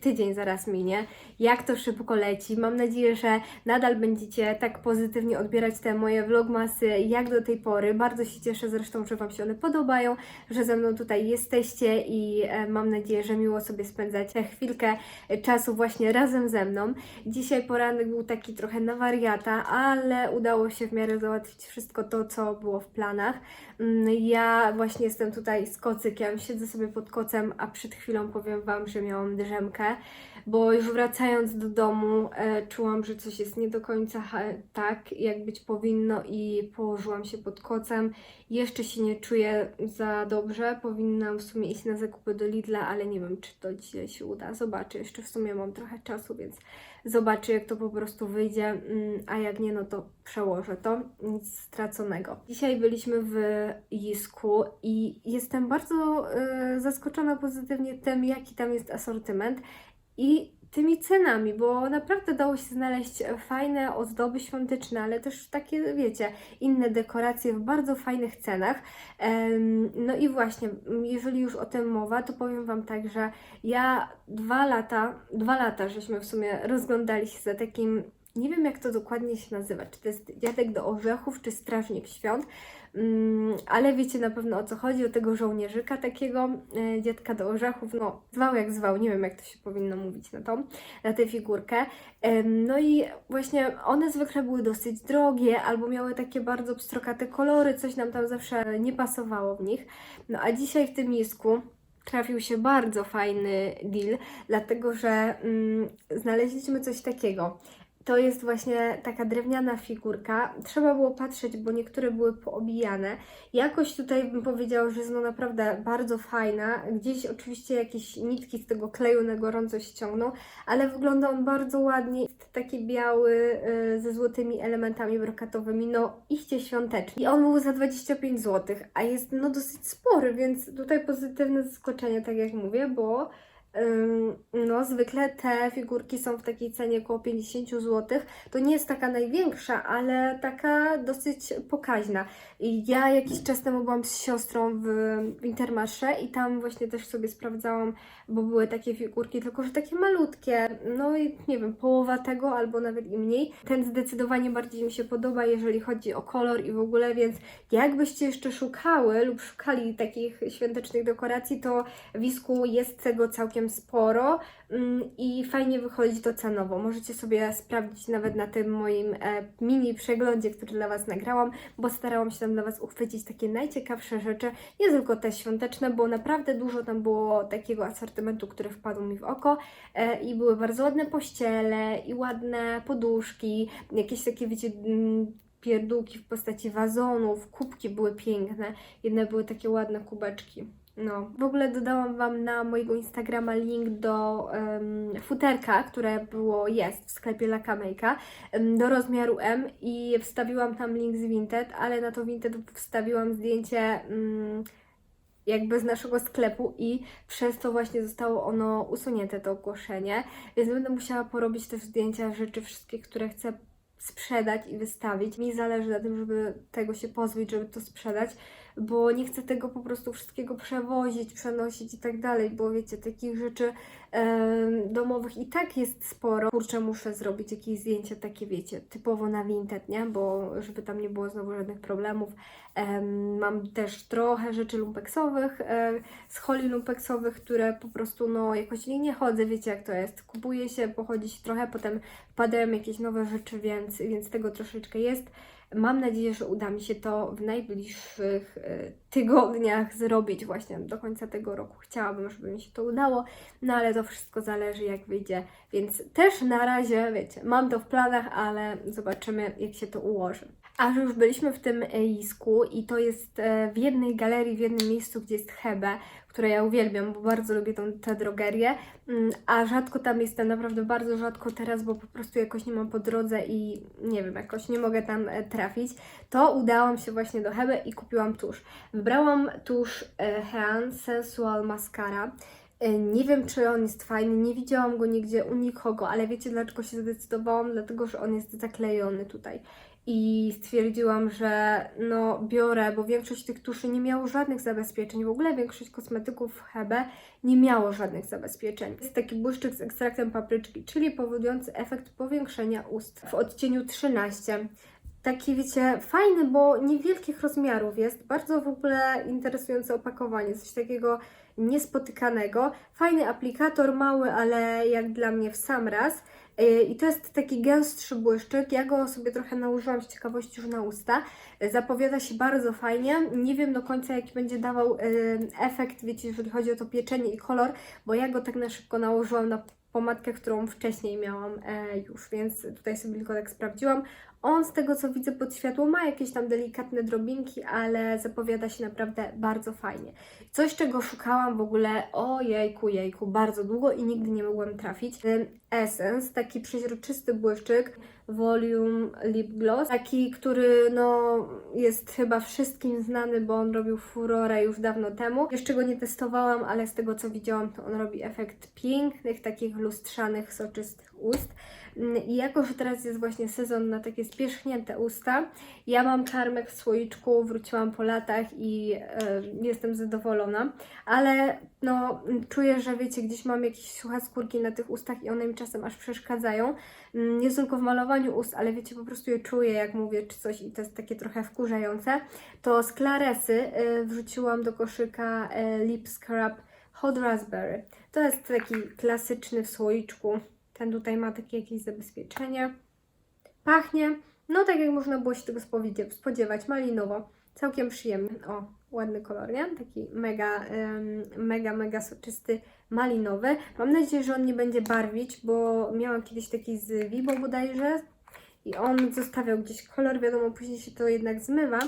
tydzień zaraz minie. Jak to szybko leci. Mam nadzieję, że nadal będziecie tak pozytywnie odbierać te moje vlogmasy jak do tej pory. Bardzo się cieszę zresztą, że Wam się one podobają, że ze mną tutaj jesteście i e, mam nadzieję, że miło sobie spędzacie chwilkę e, czasu właśnie razem ze mną. Dzisiaj poranek był taki trochę na wariata, ale udało się w miarę załatwić wszystko to, co było w planach. Mm, Ja właśnie jestem tutaj z kocykiem, siedzę sobie pod kocem, a przed chwilą powiem Wam, że miałam drzemkę, bo już wracając do domu e, czułam, że coś jest nie do końca ha- tak, jak być powinno i położyłam się pod kocem. Jeszcze się nie czuję za dobrze, powinnam w sumie iść na zakupy do Lidla, ale nie wiem, czy to dzisiaj się uda. Zobaczę, jeszcze w sumie mam trochę czasu, więc zobaczę, jak to po prostu wyjdzie, mm, a jak nie, no to przełożę to, nic straconego. Dzisiaj byliśmy w Jisku i jestem bardzo y, zaskoczona pozytywnie tym, jaki tam jest asortyment i tymi cenami, bo naprawdę dało się znaleźć fajne ozdoby świąteczne, ale też takie, wiecie, inne dekoracje w bardzo fajnych cenach. No i właśnie, jeżeli już o tym mowa, to powiem Wam tak, że ja dwa lata, dwa lata żeśmy w sumie rozglądali się za takim, nie wiem jak to dokładnie się nazywa, czy to jest dziadek do orzechów, czy strażnik świąt, Mm, ale wiecie na pewno o co chodzi, o tego żołnierzyka takiego, e, dziadka do orzechów, no zwał jak zwał, nie wiem jak to się powinno mówić na tą, na tę figurkę. No i właśnie one zwykle były dosyć drogie, albo miały takie bardzo pstrokate kolory, coś nam tam zawsze nie pasowało w nich. No a dzisiaj w tym misku trafił się bardzo fajny deal, dlatego że mm, znaleźliśmy coś takiego. To jest właśnie taka drewniana figurka. Trzeba było patrzeć, bo niektóre były poobijane. Jakość tutaj bym powiedziała, że jest no naprawdę bardzo fajna. Gdzieś oczywiście jakieś nitki z tego kleju na gorąco ściągną, ale wygląda on bardzo ładnie. Jest taki biały y, ze złotymi elementami brokatowymi. No, iście świąteczny. I on był za 25 zł, a jest no dosyć spory, więc tutaj pozytywne zaskoczenie, tak jak mówię, bo No, zwykle te figurki są w takiej cenie około 50 zł. To nie jest taka największa, ale taka dosyć pokaźna. I ja jakiś czas temu byłam z siostrą w, w Intermarché i tam właśnie też sobie sprawdzałam, bo były takie figurki, tylko że takie malutkie. No i nie wiem, połowa tego albo nawet i mniej. Ten zdecydowanie bardziej mi się podoba, jeżeli chodzi o kolor i w ogóle, więc jakbyście jeszcze szukały lub szukali takich świątecznych dekoracji, to Wisku jest tego całkiem sporo mm, i fajnie wychodzi to cenowo. Możecie sobie sprawdzić nawet na tym moim e, mini przeglądzie, który dla Was nagrałam, bo starałam się tam dla Was uchwycić takie najciekawsze rzeczy, nie tylko te świąteczne, bo naprawdę dużo tam było takiego asortymentu, który wpadł mi w oko e, i były bardzo ładne pościele i ładne poduszki, jakieś takie, wiecie, mm, pierdółki w postaci wazonów, kubki były piękne, jedne były takie ładne kubeczki. No, w ogóle dodałam Wam na mojego Instagrama link do em, futerka, które było, jest w sklepie La Camejka, em, do rozmiaru M i wstawiłam tam link z Vinted, ale na to Vinted wstawiłam zdjęcie mm, jakby z naszego sklepu i przez to właśnie zostało ono usunięte, to ogłoszenie, więc będę musiała porobić też zdjęcia rzeczy wszystkich, które chcę sprzedać i wystawić. Mi zależy na tym, żeby tego się pozbyć, żeby to sprzedać, bo nie chcę tego po prostu wszystkiego przewozić, przenosić i tak dalej, bo wiecie, takich rzeczy domowych i tak jest sporo. Kurczę, muszę zrobić jakieś zdjęcie takie, wiecie, typowo na Vinted, nie? Bo żeby tam nie było znowu żadnych problemów. Em, mam też trochę rzeczy lumpeksowych, e, z holi lumpeksowych, które po prostu, no, jakoś nie, nie chodzę, wiecie jak to jest. Kupuje się, pochodzi się trochę, potem wpadają jakieś nowe rzeczy, więc, więc tego troszeczkę jest. Mam nadzieję, że uda mi się to w najbliższych e, tygodniach zrobić właśnie do końca tego roku. Chciałabym, żeby mi się to udało, no ale to wszystko zależy jak wyjdzie, więc też na razie, wiecie, mam to w planach, ale zobaczymy jak się to ułoży. A że już byliśmy w tym e, Jisku i to jest e, w jednej galerii, w jednym miejscu, gdzie jest Hebe, które ja uwielbiam, bo bardzo lubię tą, tę drogerię, Mm, a rzadko tam jestem, naprawdę bardzo rzadko teraz, bo po prostu jakoś nie mam po drodze i nie wiem, jakoś nie mogę tam e, trafić, to udałam się właśnie do Hebe i kupiłam tusz. Wybrałam tusz e, Hean Sensual Mascara. Nie wiem, czy on jest fajny, nie widziałam go nigdzie u nikogo, ale wiecie dlaczego się zdecydowałam? Dlatego, że on jest zaklejony tutaj. I stwierdziłam, że no biorę, bo większość tych tuszy nie miało żadnych zabezpieczeń. W ogóle większość kosmetyków Hebe nie miało żadnych zabezpieczeń. Jest taki błyszczyk z ekstraktem papryczki, czyli powodujący efekt powiększenia ust w odcieniu 13 taki, wiecie, fajny, bo niewielkich rozmiarów jest. Bardzo w ogóle interesujące opakowanie, coś takiego niespotykanego. Fajny aplikator, mały, ale jak dla mnie w sam raz. Yy, I to jest taki gęstszy błyszczyk. Ja go sobie trochę nałożyłam z ciekawości już na usta. Zapowiada się bardzo fajnie. Nie wiem do końca, jaki będzie dawał yy, efekt, wiecie, jeżeli chodzi o to pieczenie i kolor, bo ja go tak na szybko nałożyłam na pomadkę, którą wcześniej miałam e, już, więc tutaj sobie tylko tak sprawdziłam. On z tego co widzę pod światło ma jakieś tam delikatne drobinki, ale zapowiada się naprawdę bardzo fajnie. Coś czego szukałam w ogóle, o jejku, jejku, bardzo długo i nigdy nie mogłam trafić. Ten Essence, taki przeźroczysty błyszczyk, Volume Lip Gloss, taki, który no jest chyba wszystkim znany, bo on robił furorę już dawno temu. Jeszcze go nie testowałam, ale z tego co widziałam, to on robi efekt pięknych, takich lustrzanych, soczystych ust. Mm, I jako, że teraz jest właśnie sezon na takie spierzchnięte usta, ja mam czarmek w słoiczku, wróciłam po latach i e, jestem zadowolona, ale no czuję, że wiecie, gdzieś mam jakieś suche skórki na tych ustach i one mi czasem aż przeszkadzają. Mm, Nie tylko w malowaniu ust, ale wiecie, po prostu je czuję, jak mówię, czy coś i to jest takie trochę wkurzające. To z Claresy e, wrzuciłam do koszyka e, Lip Scrub Hot Raspberry. To jest taki klasyczny w słoiczku. Ten tutaj ma takie jakieś zabezpieczenie. Pachnie, no tak jak można było się tego spodziewać, malinowo. Całkiem przyjemny. O, ładny kolor, nie? Taki mega, mega, mega soczysty, malinowy. Mam nadzieję, że on nie będzie barwić, bo miałam kiedyś taki z Vibo bodajże i on zostawiał gdzieś kolor, wiadomo, później się to jednak zmywa.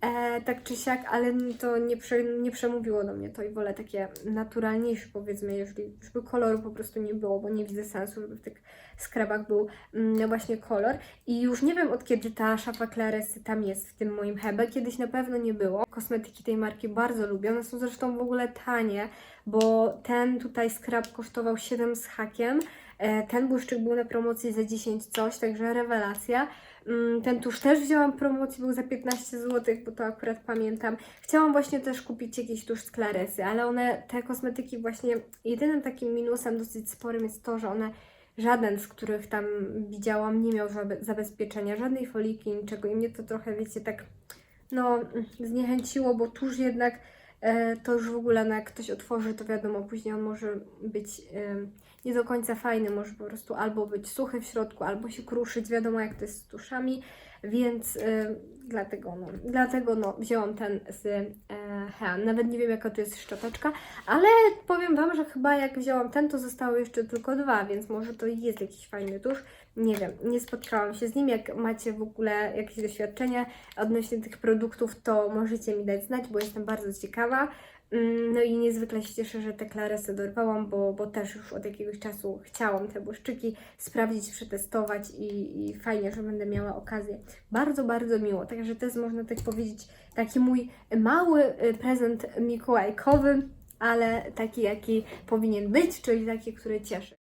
E, tak czy siak, ale to nie, prze, nie przemówiło do mnie to i wolę takie naturalniejsze powiedzmy, jeżeli żeby koloru po prostu nie było, bo nie widzę sensu, żeby w tych skrabach był mm, właśnie kolor. I już nie wiem od kiedy ta szafa Claresy tam jest w tym moim hebe, kiedyś na pewno nie było. Kosmetyki tej marki bardzo lubię, one są zresztą w ogóle tanie, bo ten tutaj skrab kosztował 7 z hakiem, e, ten błyszczyk był na promocji za 10 coś, także rewelacja. Mm, Ten tusz też wzięłam promocji, był za 15 zł, bo to akurat pamiętam. Chciałam właśnie też kupić jakiś tusz z Claresy, ale one, te kosmetyki właśnie, jedynym takim minusem dosyć sporym jest to, że one, żaden z których tam widziałam nie miał zabe- zabezpieczenia, żadnej foliki, niczego i mnie to trochę, wiecie, tak no zniechęciło, bo tuż jednak to już w ogóle, no jak ktoś otworzy, to wiadomo, później on może być e, nie do końca fajny, może po prostu albo być suchy w środku, albo się kruszyć, wiadomo jak to jest z tuszami, więc e, dlatego no, dlatego no, wzięłam ten z e, Hean. Nawet nie wiem jaka to jest szczoteczka, ale powiem Wam, że chyba jak wzięłam ten, to zostały jeszcze tylko dwa, więc może to jest jakiś fajny tusz. Nie wiem, nie spotkałam się z nim. Jak macie w ogóle jakieś doświadczenie odnośnie tych produktów, to możecie mi dać znać, bo jestem bardzo ciekawa. Mm, No i niezwykle się cieszę, że te klaresy dorwałam, bo, bo też już od jakiegoś czasu chciałam te błyszczyki sprawdzić, przetestować i, i fajnie, że będę miała okazję. Bardzo, bardzo miło. Także to jest, można tak powiedzieć, taki mój mały y, prezent mikołajkowy, ale taki, jaki powinien być, czyli taki, który cieszy.